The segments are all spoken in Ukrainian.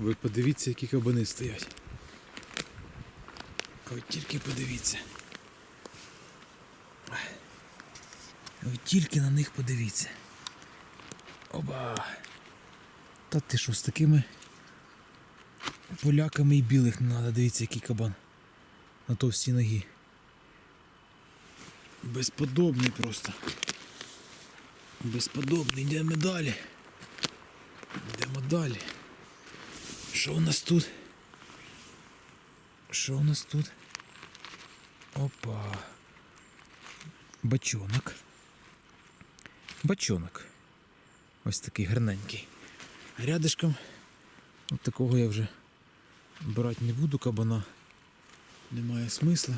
Ви подивіться, які кабани стоять. Ви тільки подивіться. Ви тільки на них подивіться. Оба. Та ти що, з такими поляками і білих не треба, дивіться, який кабан. На товстій ногі. Безподобний просто. Безподобний. Йдемо далі. Йдемо далі. Що у нас тут? Що у нас тут? Опа. Бачонок. Бачонок. Ось такий гарненький. Рядишком от такого я вже брати не буду кабана. Немає смисла.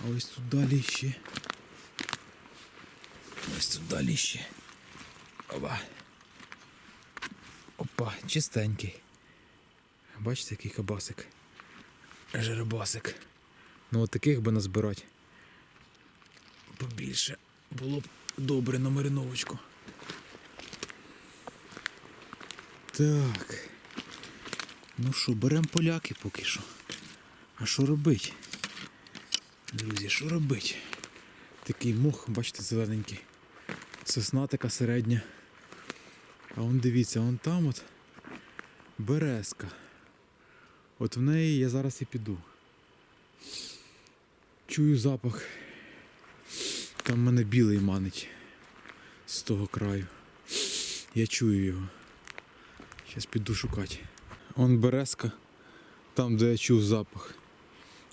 А ось тут далі ще. Ось тут далі ще. Опа. Опа, чистенький. Бачите, який кабасик. Жеребасик. Ну от таких би назбирати. Побільше було б добре на мариновочку. Так. Ну що, беремо поляки поки що. А що робить? Друзі, що робить? Такий мох, бачите, зелененький. Сосна така середня. А он дивіться, он там от березка. От в неї я зараз і піду. Чую запах. Там мене білий манить з того краю. Я чую його. Зараз піду шукати. Он березка, там де я чув запах.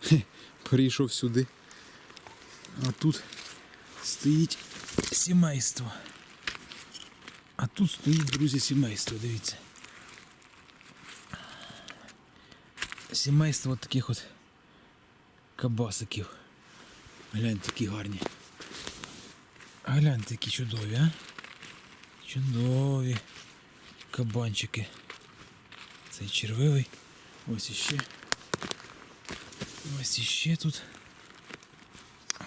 Хе, перейшов сюди. А тут стоїть сімейство. А тут стоїть, друзі, сімейство, дивіться. Сімейство от таких от кабасиків. Гляньте, які гарні. Гляньте, які чудові, а? Чудові кабанчики. Цей червивий. Ось іще. Ось іще тут.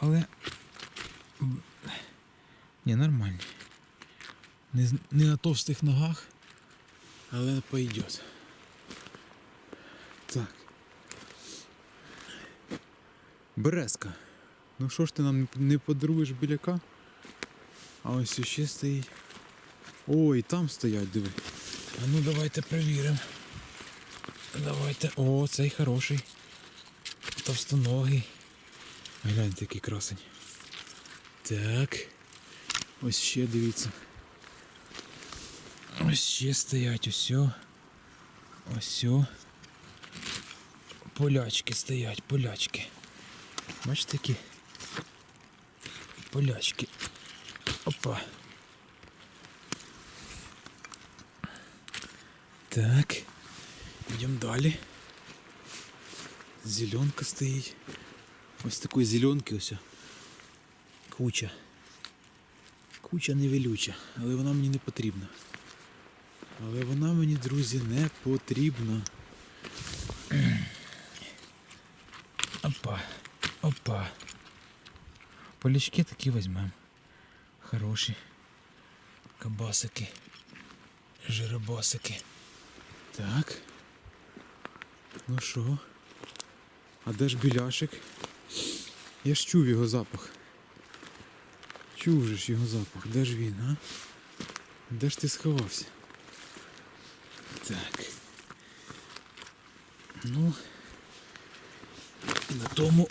Але. Ні, нормальні. Не, не на товстих ногах, але пойдет. Так. Березка. Ну що ж ти нам не подаруєш біляка? А ось ще стоїть. Ой, там стоять, диви. А ну давайте перевіримо. Давайте. О, цей хороший. Товстоногий. Гляньте, який красень. Так. Ось ще дивіться. Ось ще стоять, усьо. Осьо. Полячки стоять, полячки. Бачите які? Полячки. Опа. Так. Йдемо далі. Зеленка стоїть. Ось такої зеленки ось. Куча. Куча невелюча, але вона мені не потрібна. Але вона мені, друзі, не потрібна. Опа. Полячки такі візьмемо. Хороші. Кабасики. Жиробасики. Так. Ну що? А де ж біляшик? Я ж чув його запах. Чув же ж його запах. Де ж він, а? Де ж ти сховався? Так. Ну. На тому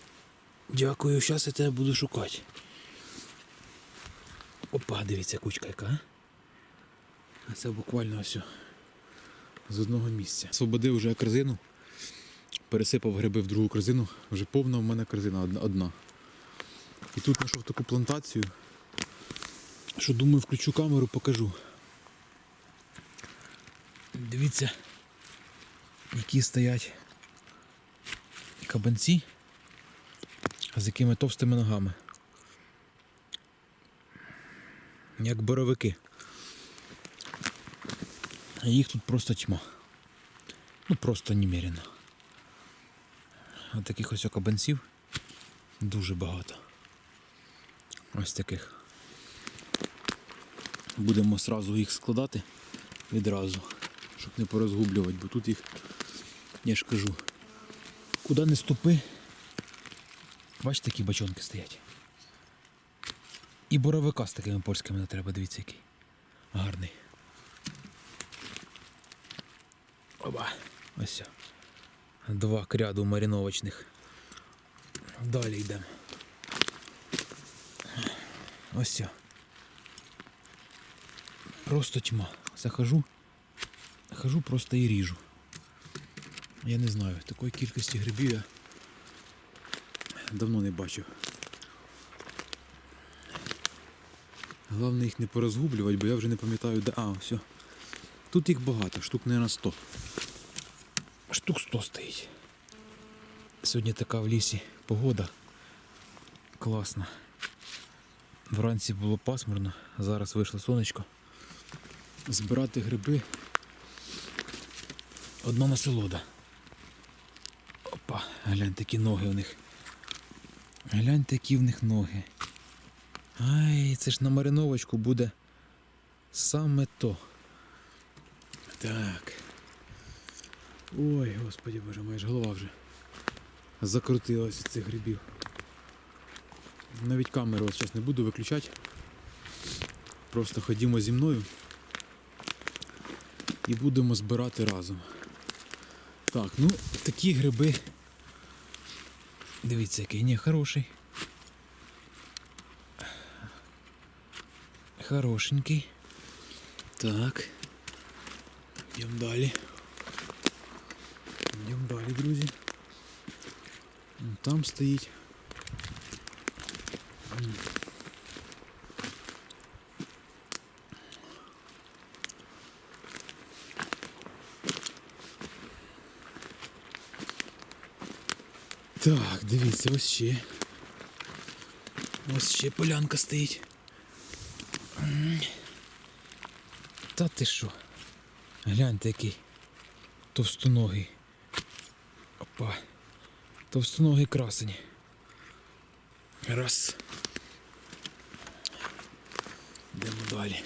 дякую, зараз я тебе буду шукати. Опа, дивіться, кучка яка. а? Це буквально все. З одного місця. Освободив вже корзину, пересипав гриби в другу корзину, вже повна в мене корзина одна. І тут знайшов таку плантацію, що думаю, включу камеру, покажу. Дивіться, які стоять кабанці з якими товстими ногами. Як боровики. Їх тут просто тьма. Ну просто немерено. А таких ось кабанців дуже багато. Ось таких. Будемо одразу їх складати відразу. щоб не порозгублювати, бо тут їх, я ж кажу, куди не ступи. Бачите, такі бачонки стоять. І боровика з такими польськими не треба, дивіться який. Гарний. Оба. Ось. Два кряду маріновочних. Далі йдемо. Ось. Просто тьма. Захожу. Хожу просто і ріжу. Я не знаю, такої кількості грибів я давно не бачив. Головне їх не порозгублювати, бо я вже не пам'ятаю, де. А, все. Тут їх багато, штук, мабуть, 100. Штук 100 стоїть. Сьогодні така в лісі погода. Класна. Вранці було пасмурно, зараз вийшло сонечко. Збирати гриби. Одна насолода. Опа, гляньте, які ноги у них. Гляньте, які в них ноги. Ай, це ж на мариновочку буде саме то. Так. Ой, господи боже, моя ж голова вже закрутилась від цих грибів. Навіть камеру от зараз не буду виключати. Просто ходімо зі мною і будемо збирати разом. Так, ну такі гриби. Дивіться, який ні, хороший. Хорошенький. Так. Йдемо далі. Йдемо далі, друзі. Вон Там стоїть. Так, дивіться, ось ще. Ось ще полянка стоїть. Та ти що? Гляньте який. Товстоногий. Опа. Товстоногий красень. Раз. Йдемо далі.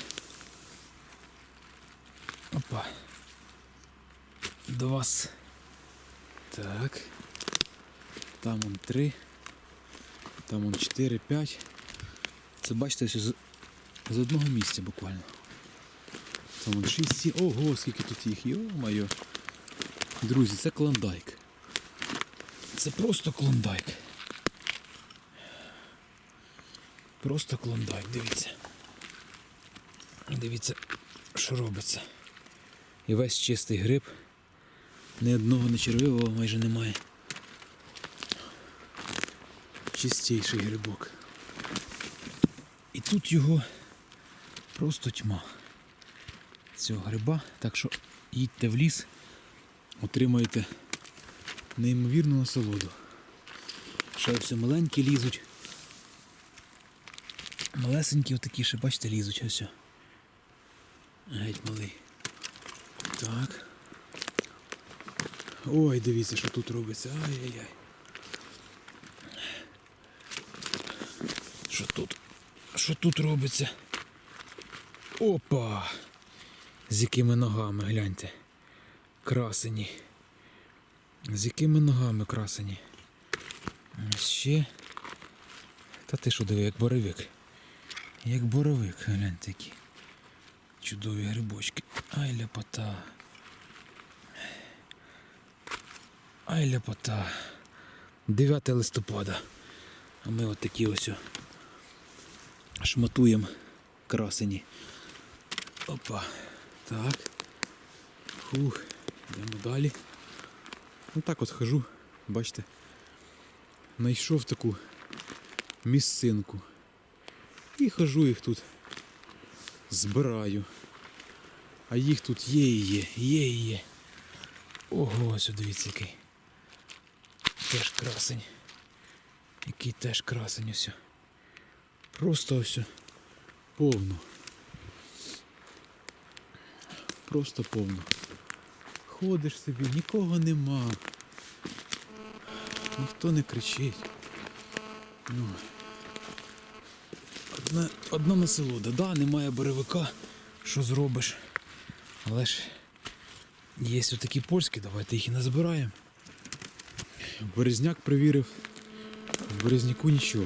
Опа. Два. Так. Там он три. Там он чотири, п'ять. Це бачите, ось з, з одного місця буквально. Там он шість, сім. Ого, скільки тут їх, йо-моє. Друзі, це клондайк. Це просто клондайк. Просто клондайк, дивіться. Дивіться, що робиться. І весь чистий гриб. Ні одного нечервивого майже немає. Чистіший грибок. І тут його просто тьма цього гриба. Так що їдьте в ліс, отримаєте неймовірну насолоду. Ще все маленькі лізуть. Малесенькі отакі ще, бачите, лізуть ось. Геть малий. Так. Ой, дивіться, що тут робиться. Ай-яй-яй. Що тут? Що тут робиться? Опа! З якими ногами, гляньте. Красені. З якими ногами красені. Ось Ще. Та ти що диви, як боровик. Як боровик, гляньте які. Чудові грибочки. Ай ляпота. Ай ляпота. 9 листопада. А ми от такі ось шматуємо красені. Опа. Так. Фух. Йдемо далі. Ну так от хожу, бачите. Знайшов таку місцинку. І хожу їх тут. Збираю. А їх тут є і є, є і є. Ого, ось дивіться який. Теж красень. Який теж красень ось. Просто ось. Повно. Просто повно. Ходиш собі, нікого нема. Ніхто не кричить. Ну. Одна, одна насолода. Да, немає боревика. Що зробиш? Але ж Є такі польські, давайте їх і назбираємо. Березняк перевірив. В березняку нічого.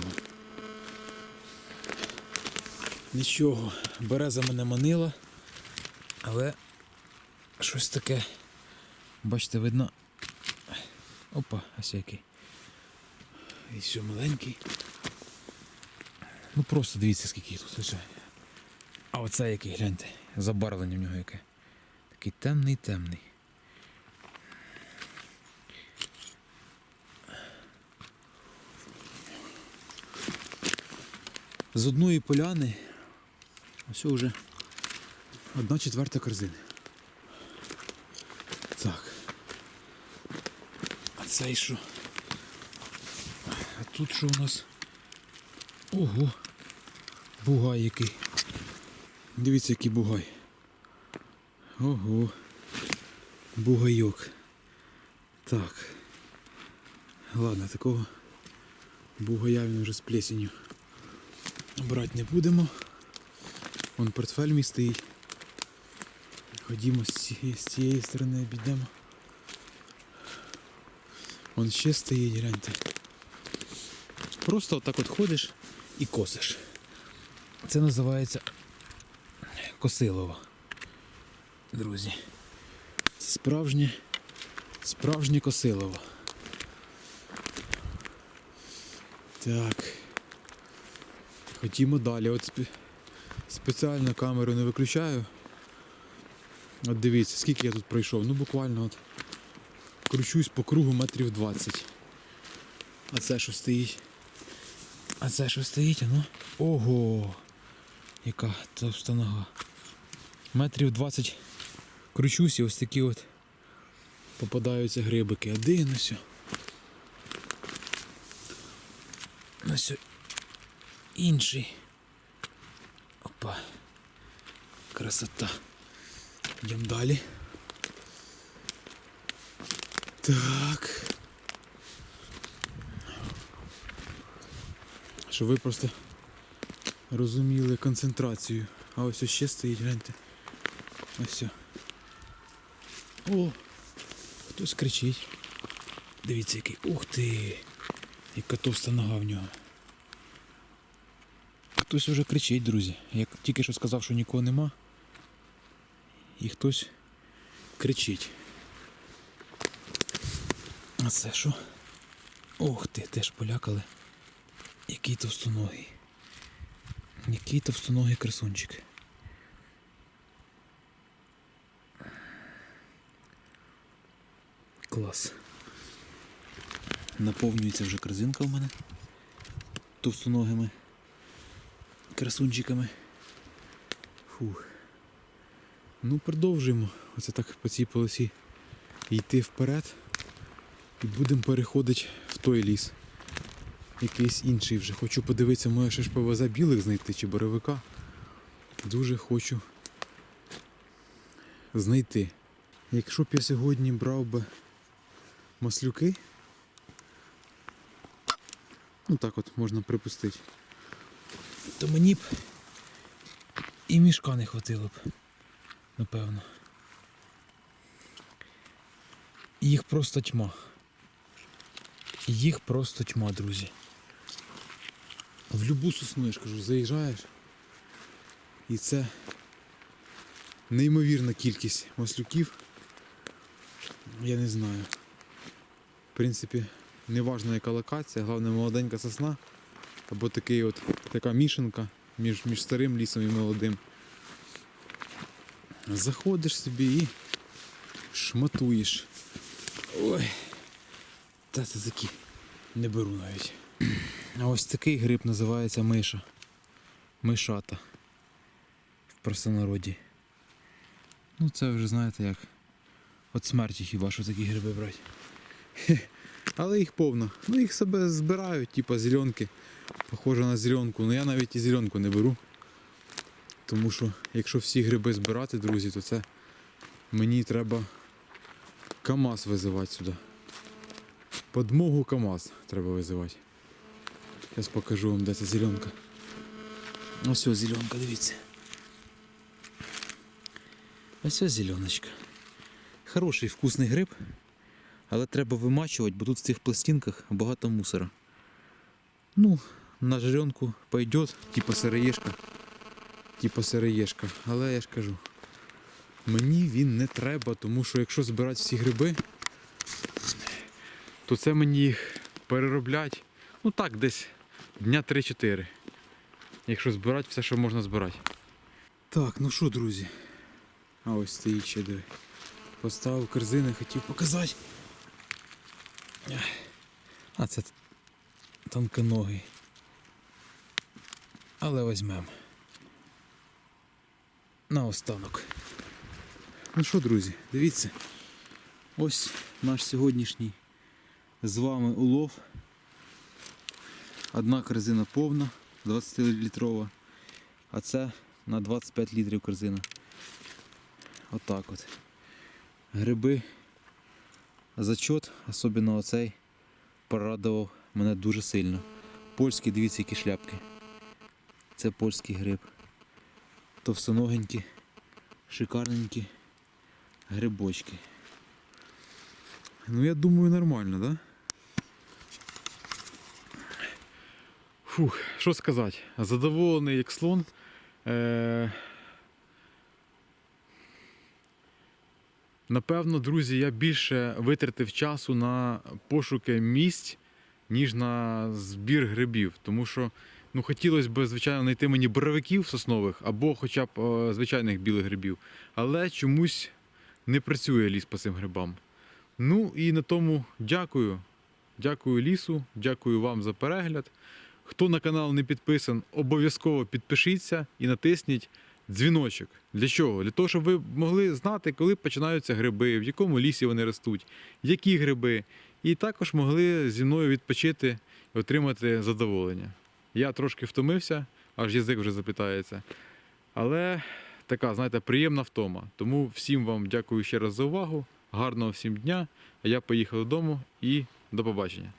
Нічого. Береза мене манила, але щось таке. Бачите, видно. Опа, ось який. І все маленький. Ну просто дивіться, скільки тут. Ось. А оце який, гляньте, забарвлення в нього яке. Такий темний, темний. З одної поляни ось вже одна четверта корзини. Так. А цей що? А тут що у нас? Ого! Бугай який. Дивіться, який бугай. Ого. Бугайок. Так. Ладно, такого бугая він вже з плесенью. Брати не будемо. Вон портфель мій стоїть. Ходімо з цієї, з цієї сторони обійдемо. Вон ще стоїть, гляньте. Просто отак от ходиш і косиш. Це називається косилово. Друзі. Це справжнє, справжнє косилово. Так. Ходімо далі. От спеціально камеру не виключаю. От дивіться, скільки я тут пройшов. Ну буквально от кручусь по кругу метрів 20. А це що стоїть? А це що стоїть, ну? Ого! Яка товста нога. Метрів 20 кручусь і ось такі от попадаються грибики. Ось. Ось інший. Опа. Красота. Йдемо далі. Так. Щоб ви просто розуміли концентрацію. А ось ось ще стоїть, гляньте. Ось. все. О! Хтось кричить. Дивіться який. Ух ти! Яка товста нога в нього. Хтось вже кричить, друзі. Тільки що сказав, що нікого нема. І хтось кричить. А це що? Ох ти, теж полякали. Який товстоногий. Який товстоногий красунчик. Клас. Наповнюється вже корзинка в мене товстоногими красунчиками. Фух. Ну, продовжуємо. Оце так по цій полосі йти вперед. І будемо переходити в той ліс. Якийсь інший вже. Хочу подивитися, може ще ж повезе білих знайти чи боровика. Дуже хочу знайти. Якщо б я сьогодні брав би маслюки, ну так от можна припустити, то мені б і мішка не хватило б, напевно. Їх просто тьма. Їх просто тьма, друзі. В любу сосну, я ж кажу, заїжджаєш. І це неймовірна кількість маслюків. Я не знаю. В принципі, не важна яка локація, головне молоденька сосна. Або такий от, така мішанка між, між старим лісом і молодим. Заходиш собі і шматуєш. Ой. Та це такі не беру навіть. А ось такий гриб називається миша. Мишата. В простонароді. Ну це вже знаєте як. От смерті хіба що такі гриби брати. Але їх повно. Ну їх себе збирають, типа зеленки. Похоже на зеленку. Ну я навіть і зеленку не беру. Тому що якщо всі гриби збирати, друзі, то це мені треба КАМАЗ визивати сюди. Подмогу КАМАЗ треба визивати. Зараз покажу вам, де ця зеленка. Ось ось зеленка, дивіться. Ось ось зеленочка. хороший вкусний гриб, але треба вимачувати, бо тут в цих пластинках багато мусора. Ну, на жаренку пойдет, типа сироєшка. Типа сироєшка. Але я ж кажу, мені він не треба, тому що якщо збирати всі гриби, то це мені їх перероблять. Ну так, десь дня 3-4. Якщо збирати все, що можна збирати. Так, ну що, друзі? А ось стоїть ще диви. Поставив корзини, хотів показати. А це тонконогий. Але візьмемо. На останок. Ну що, друзі, дивіться. Ось наш сьогоднішній з вами улов. Одна корзина повна, 20-літрова, а це на 25 літрів корзина. Отак от. Гриби. Зачот, особливо оцей, порадував мене дуже сильно. Польські, дивіться, які шляпки. Це польський гриб. Товстоногенькі, шикарненькі грибочки. Ну я думаю нормально, да? Фух, що сказати. Задоволений як слон. Е... Напевно, друзі, я більше витратив часу на пошуки місць, ніж на збір грибів. Тому що ну, хотілося б, звичайно, знайти мені боровиків соснових або хоча б е, звичайних білих грибів. Але чомусь не працює ліс по цим грибам. Ну і на тому дякую. Дякую лісу, дякую вам за перегляд. Хто на канал не підписан, обов'язково підпишіться і натисніть дзвіночок. Для чого? Для того, щоб ви могли знати, коли починаються гриби, в якому лісі вони ростуть, які гриби, і також могли зі мною відпочити і отримати задоволення. Я трошки втомився, аж язик вже заплітається. Але така, знаєте, приємна втома. Тому всім вам дякую ще раз за увагу. Гарного всім дня. А я поїхав додому і до побачення.